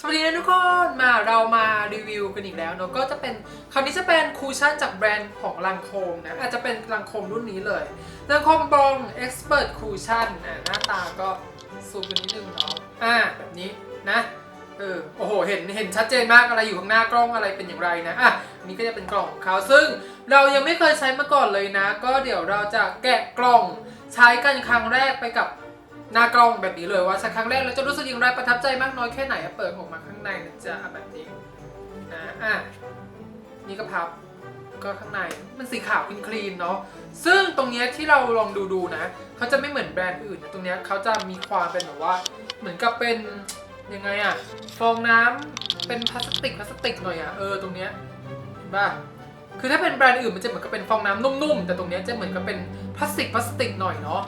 สวัสดีนะทุกคนมาเรามารีวิวกันอีกแล้วเนอะก็จะเป็นคราวนี้จะเป็นคูชั่นจากแบรนด์ของลังโคมนะอาจจะเป็นลังโคมรุ่นนี้เลยลังโคมบอง Expert Cushion อะหน้าตาก็ซูมกันนิดนึงเนาะอ่าแบบนี้นะเออโอ้โหเห็นเห็นชัดเจนมากอะไรอยู่ข้างหน้ากล้องอะไรเป็นอย่างไรนะอะนนี้ก็จะเป็นกล่องของเขาซึ่งเรายังไม่เคยใช้มาก่อนเลยนะ ก็เดี๋ยวเราจะแกะกล่องใช้กันครั้งแรกไปกับ หน้ากล้องแบบนี้เลยว่าสักครั้งแรกเราจะรู้สึกอย่างไรประทับใจมากน้อยแค่ไหนเปิดออกมาข้างในนะจ๊ะแบบนี้นะอะนี่ก็พับก็ข้างในมันสีขาวคลีนๆเนาะซึ่งตรงเนี้ยที่เราลองดูดูๆนะเขาจะไม่เหมือนแบรนด์อื่นนะตรงเนี้ยเขาจะมีความเป็นแบบว่า เหมือนกับเป็นยังไงอะฟองน้ำเป็นพลาสติกพลาสติกหน่อยอะเออตรงเนี้ยเห็นปะคือถ้าเป็นแบรนด์อื่นมันจะเหมือนกับเป็นฟองน้ำนุ่มๆแต่ตรงเนี้ยจะเหมือนกับเป็นพลาสติกพลาสติกหน่อยเนาะ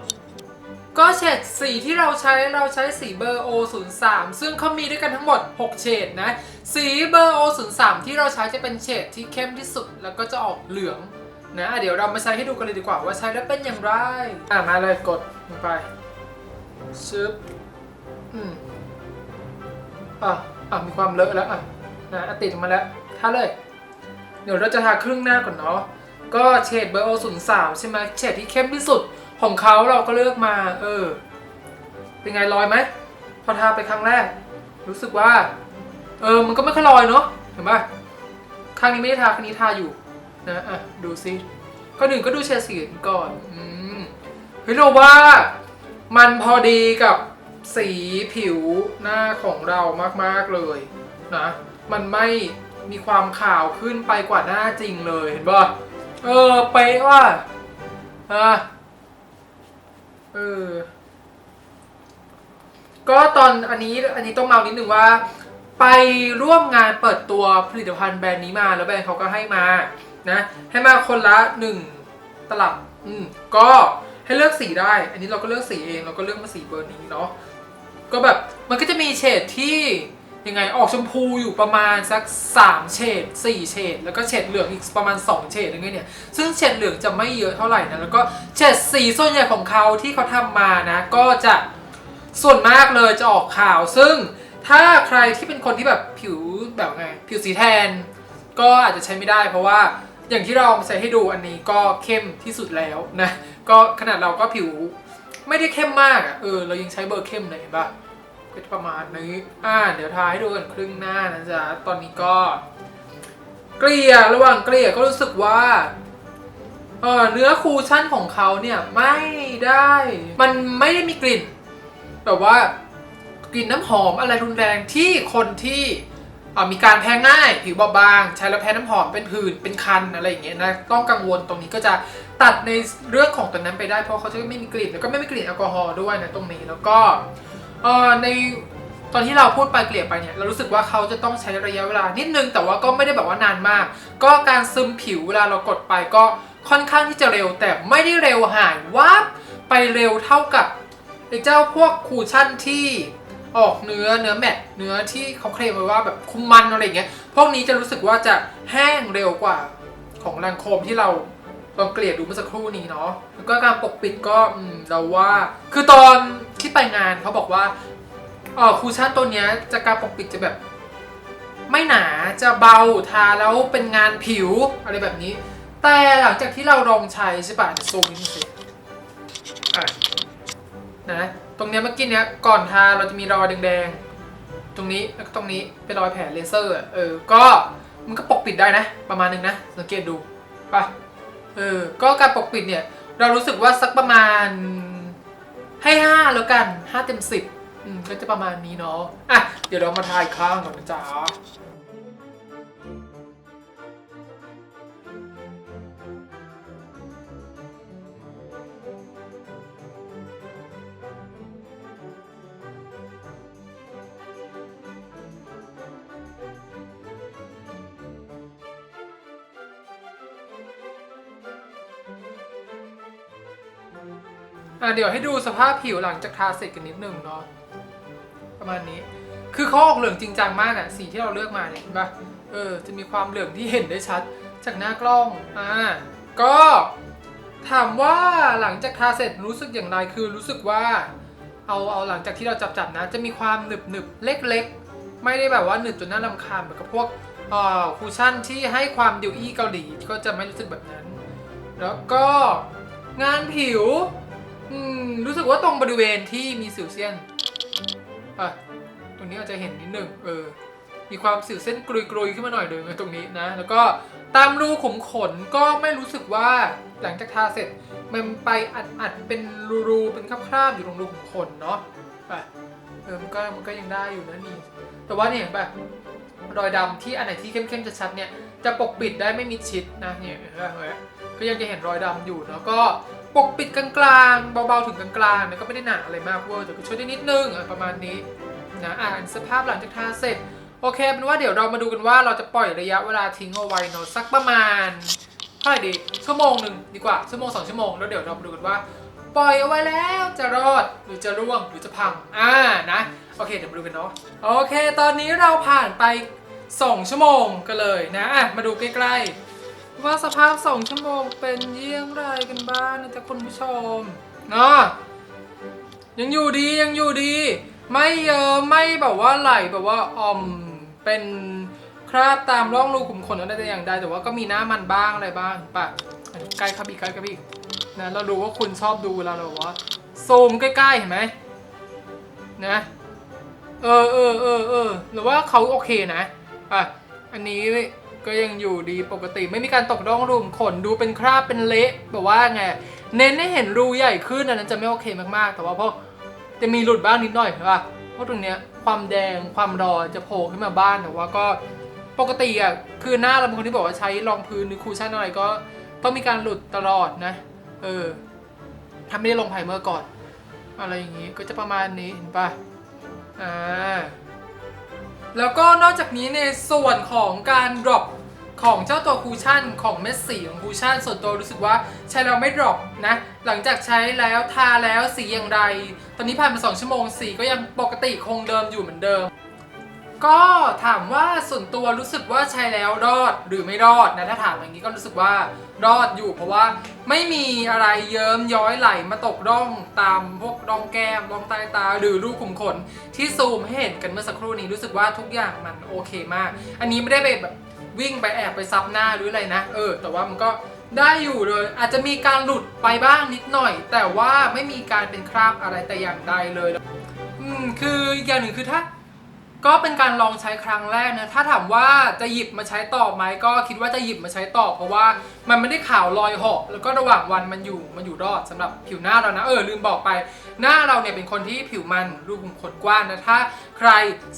ก็เฉดสีที่เราใช้เราใช้สีเบอร์ O03 ซึ่งเขามีด้วยกันทั้งหมด 6 เฉดนะ สีเบอร์ O03 ที่เราใช้จะเป็นเฉดที่เข้มที่สุด แล้วก็จะออกเหลืองนะ เดี๋ยวเรามาใช้ให้ดูกันเลยดีกว่าว่าใช้แล้วเป็นอย่างไร อะมาเลยกดลงไปชึบอืมอะอะมีความเลอะแล้วอะนะติดมาแล้วทาเลย เดี๋ยวเราจะทาครึ่งหน้าก่อนเนาะก็เฉดเบอร์ O03 ใช่ไหมเฉดที่เข้มที่สุด ของเขาเราก็เลือกมา เออ เป็นไงลอยไหมพอทาไปครั้งแรก รู้สึกว่า เออ มันก็ไม่ค่อยลอยเนาะเห็นปะข้างนี้ไม่ได้ทาข้างนี้ทาอยู่นะอะดูซิก็หนึ่งก็ดูเฉดสีก่อนอืมเฮ้ยเราว่ามันพอดีกับสีผิวหน้าของเรามากๆเลยนะ มันไม่มีความขาวขึ้นไปกว่าหน้าจริงเลยเห็นปะเออเป๊ะว่ะอะ เออ ก็ตอนอันนี้อันนี้ต้องเมานิดนึงว่า ไปร่วมงานเปิดตัวผลิตภัณฑ์แบรนด์นี้มา แล้วแบรนด์เขาก็ให้มานะให้มาคนละหนึ่งตลับ อืมก็ให้เลือกสีได้ อันนี้เราก็เลือกสีเอง เราก็เลือกมาสีเบอร์นี้เนาะก็แบบมันก็จะมีเฉดที่ ยังไงออกชมพูอยู่ประมาณสัก 3 เฉด4 เฉดแล้วก็เฉดเหลืองอีกประมาณ 2 เฉดอย่างเงี้ยเนี่ยซึ่งเฉดเหลืองจะไม่เยอะเท่าไหร่นะแล้วก็เฉดสีส่วนใหญ่ของเขาที่เขาทำมานะก็จะส่วนมากเลยจะออกขาว ซึ่งถ้าใครที่เป็นคนที่แบบผิวแบบไงผิวสีแทน ก็อาจจะใช้ไม่ได้เพราะว่าอย่างที่เราใช้ให้ดูอันนี้ก็เข้มที่สุดแล้วนะก็ขนาดเราก็ผิวไม่ได้เข้มมากอะเออเรายังใช้เบอร์เข้มเลยเห็นปะ ก็จะประมาณนี้ อ่า เดี๋ยวทาให้ดูกันครึ่งหน้านะจ๊ะ ตอนนี้ก็ เกลี่ยระหว่างเกลี่ยก็รู้สึกว่าเออเนื้อคูชั่นของเขาเนี่ยไม่ได้ มันไม่ได้มีกลิ่นแบบว่ากลิ่นน้ำหอมอะไรรุนแรงที่คนที่มีการแพ้ง่ายผิวบอบบาง ใช้แล้วแพ้น้ำหอมเป็นผื่นเป็นคันอะไรอย่างเงี้ยนะต้องกังวลตรงนี้ก็จะตัดในเรื่องของตัวนั้นไปได้เพราะเขาจะไม่มีกลิ่นแล้วก็ไม่มีกลิ่นแอลกอฮอล์ด้วยนะตรงนี้แล้วก็ เออในตอนที่เราพูดไปเกลี่ยไปเนี่ยเรารู้สึกว่าเขาจะต้องใช้ระยะเวลานิดนึง แต่ว่าก็ไม่ได้แบบว่านานมาก ก็การซึมผิวเวลาเรากดไปก็ค่อนข้างที่จะเร็ว แต่ไม่ได้เร็วหายวับไปเร็วเท่ากับไอ้เจ้าพวกคูชั่นที่ออกเนื้อเนื้อแมตต์เนื้อที่เขาเคลมไว้ว่าแบบคุมมันอะไรอย่างเงี้ยพวกนี้จะรู้สึกว่าจะแห้งเร็วกว่าของลังโคมที่เรา ลองเกลี่ยดูเมื่อสักครู่นี้เนาะแล้วก็การปกปิดก็เราว่าคือตอนที่ไปงานเขาบอกว่าเออคูชั่นตัวเนี้ยจะการปกปิดจะแบบ ไม่หนาจะเบาทาแล้วเป็นงานผิวอะไรแบบนี้ แต่หลังจากที่เราลองใช้ใช่ปะซูมนิดนึงอะนะตรงเนี้ยเมื่อกี้เนี้ยก่อนทาเราจะมีรอยแดงๆ ตรงนี้แล้วก็ตรงนี้เป็นรอยแผลเลเซอร์เออก็มันก็ปกปิดได้นะ ประมาณนึงนะ สังเกตดูไป เออ ก็การปกปิดเนี่ย เรารู้สึกว่าสักประมาณให้ห้าแล้วกันห้าเต็มสิบก็จะประมาณนี้เนาะอะเดี๋ยวเรามาทายข้างก่อนนะจ๊ะ อะเดี๋ยวให้ดูสภาพผิวหลังจากทาเสร็จกันนิดนึงเนาะประมาณนี้ คือเขาออกเหลืองจริงจังมากอะสีที่เราเลือกมาเนี่ยเห็นปะเออจะมีความเหลืองที่เห็นได้ชัดจากหน้ากล้องอ่าก็ถามว่าหลังจากทาเสร็จรู้สึกอย่างไรคือรู้สึกว่าเอาเอาหลังจากที่เราจับจับนะ จะมีความหนึบหนึบๆเล็กๆ ไม่ได้แบบว่าหนึบจนน่ารำคาญเหมือนกับพวกเอ่อคูชั่นที่ให้ความดิวอี้เกาหลีก็จะไม่รู้สึกแบบนั้น แล้วก็งานผิว อืมรู้สึกว่าตรงบริเวณที่มีสิวเซียนอะตรงนี้อาจจะเห็นนิดหนึ่งเออ มีความสิวเส้นกรุยๆขึ้นมาหน่อยเดิตรงนี้นะ แล้วก็ตามรูขุมขนก็ไม่รู้สึกว่าหลังจากทาเสร็จ มันไปอัดๆเป็นรูๆเป็นคราบๆอยู่ตรงรูขุมขนเนาะอะเออมันก็มันก็ยังได้อยู่นะนี่ แต่ว่าเนี่ยแบบรอยดำที่อันไหนที่เข้มๆชัดๆเนี่ยจะปกปิดได้ไม่มิดชิดนะเนี่ยเห็นไหมเห็นไหมก็ยังจะเห็นรอยดำอยู่แล้วก็ ปกปิดกลางๆ เบาๆ ถึงกลางๆนี่ยก็ไม่ได้หนาอะไรมากเวอร์แต่ก็ช่วยได้นิดนึงประมาณนี้นะอ่านสภาพหลังจากทาเสร็จ โอเคเป็นว่าเดี๋ยวเรามาดูกันว่าเราจะปล่อยระยะเวลาทิ้งเอาไว้เนอะสักประมาณเท่าไหร่ดีชั่วโมงหนึ่งดีกว่าชั่วโมงสองชั่วโมงแล้วเดี๋ยวเรามาดูกันว่า ปล่อยเอาไว้แล้วจะรอดหรือจะร่วงหรือจะพังอ่านะโอเคเดี๋ยวมาดูกันเนาะโอเค ตอนนี้เราผ่านไป 2 ชั่วโมงกันเลยนะมาดูใกล้ๆ ว่าสภาพ2ชั่วโมงเป็นเยี่ยงไรกันบ้างนะจ๊ะคุณผู้ชมเนาะยังอยู่ดียังอยู่ดี ไม่เยอะไม่แบบว่าไหลแบบว่าอ่อมเป็นคราบตามร่องรูขุมขนอะไรแต่อย่างใดแต่ว่าก็มีหน้ามันบ้างอะไรบ้างปะใกล้ครับอีกใกล้ครับอีกนะเราดูว่าคุณชอบดูเวลาเราบอว่าซูมใกล้ๆเห็นไหมนะเออเออเออเออหรือว่าเขาโอเคนะอะอันนี้ ก็ยังอยู่ดีปกติไม่มีการตกร่องรูมขนดูเป็นคราบเป็นเละแบบว่าไงเน้นให้เห็นรูใหญ่ขึ้นอันนั้นจะไม่โอเคมากๆ แต่ว่าพอจะมีหลุดบ้างนิดหน่อยใช่ปะเพราะตรงเนี้ยความแดงความรอจะโผล่ขึ้นมาบ้างแต่ว่าก็ปกติอะคือหน้าเราเป็นคนที่บอกว่าใช้รองพื้นหรือคูชั่นอะไรก็ต้องมีการหลุดตลอดนะ เออถ้าไม่ได้ลงไพรเมอร์ก่อน อะไรอย่างงี้ก็จะประมาณนี้เห็นปะอ่า แล้วก็นอกจากนี้ในส่วนของการดรอปของเจ้าตัวคูชั่นของเม็ดสีของคูชั่นส่วนตัวรู้สึกว่าใช้แล้วไม่ดรอปนะ หลังจากใช้แล้วทาแล้วสีอย่างไร ตอนนี้ผ่านมา 2 ชั่วโมงสีก็ยังปกติคงเดิมอยู่เหมือนเดิม ก็ถามว่าส่วนตัวรู้สึกว่าใช้แล้วรอดหรือไม่รอดนะถ้าถามอย่างนี้ก็รู้สึกว่ารอดอยู่เพราะว่าไม่มีอะไรเยิ้มย้อยไหลมาตกร่องตามพวกร่องแก้มร่องใต้ตา หรือรูขุมขนที่ซูมให้เห็นกันเมื่อสักครู่นี้รู้สึกว่าทุกอย่างมันโอเคมาก อันนี้ไม่ได้ไปแบบวิ่งไปแอบไปซับหน้าหรืออะไรนะเออ แต่ว่ามันก็ได้อยู่เลย อาจจะมีการหลุดไปบ้างนิดหน่อย แต่ว่าไม่มีการเป็นคราบอะไรแต่อย่างใดเลยอืมคืออีกอย่างหนึ่งคือถ้า ก็เป็นการลองใช้ครั้งแรกนะ ถ้าถามว่าจะหยิบมาใช้ต่อไหมก็คิดว่าจะหยิบมาใช้ต่อ เพราะว่ามันไม่ได้ขาวลอยหาะแล้วก็ระหว่างวันมันอยู่มันอยู่รอดสำหรับผิวหน้าเรานะ เออลืมบอกไป หน้าเราเนี่ยเป็นคนที่ผิวมันรูขุมขนกว้างนะถ้า ใคร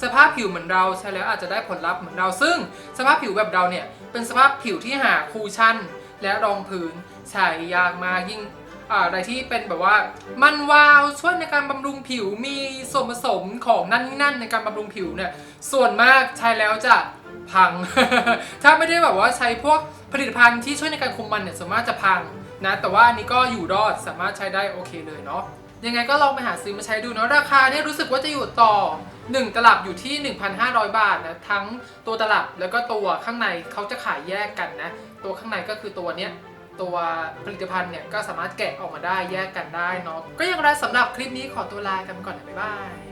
สภาพผิวเหมือนเราใช้แล้วอาจจะได้ผลลัพธ์เหมือนเรา ซึ่งสภาพผิวแบบเราเนี่ยเป็นสภาพผิวที่หาคูชั่น และรองพื้นใช้ยากมากยิ่ง อะไรที่เป็นแบบว่ามันวาวช่วยในการบำรุงผิวมีส่วนผสมของนั่นนี่นั่นในการบำรุงผิวเนี่ยส่วนมากใช้แล้วจะพัง ถ้าไม่ได้แบบว่าใช้พวกผลิตภัณฑ์ที่ช่วยในการคุมมันเนี่ยส่วนมากจะพังนะแต่ว่าอันนี้ก็อยู่รอดสามารถใช้ได้โอเคเลยเนาะยังไงก็ลองไปหาซื้อมาใช้ดูเนาะราคาเนี่ยรู้สึกว่าจะอยู่ต่อ 1 ตลับอยู่ที่ 1,500 บาทนะทั้งตัวตลับแล้วก็ตัวข้างในเขาจะขายแยกกันนะ ตัวข้างในก็คือตัวเนี้ย ตัวผลิตภัณฑ์เนี่ยก็สามารถแกะออกมาได้แยกกันได้เนาะก็อย่างไรสำหรับคลิปนี้ขอตัวลากันไปก่อนนะบ๊ายบาย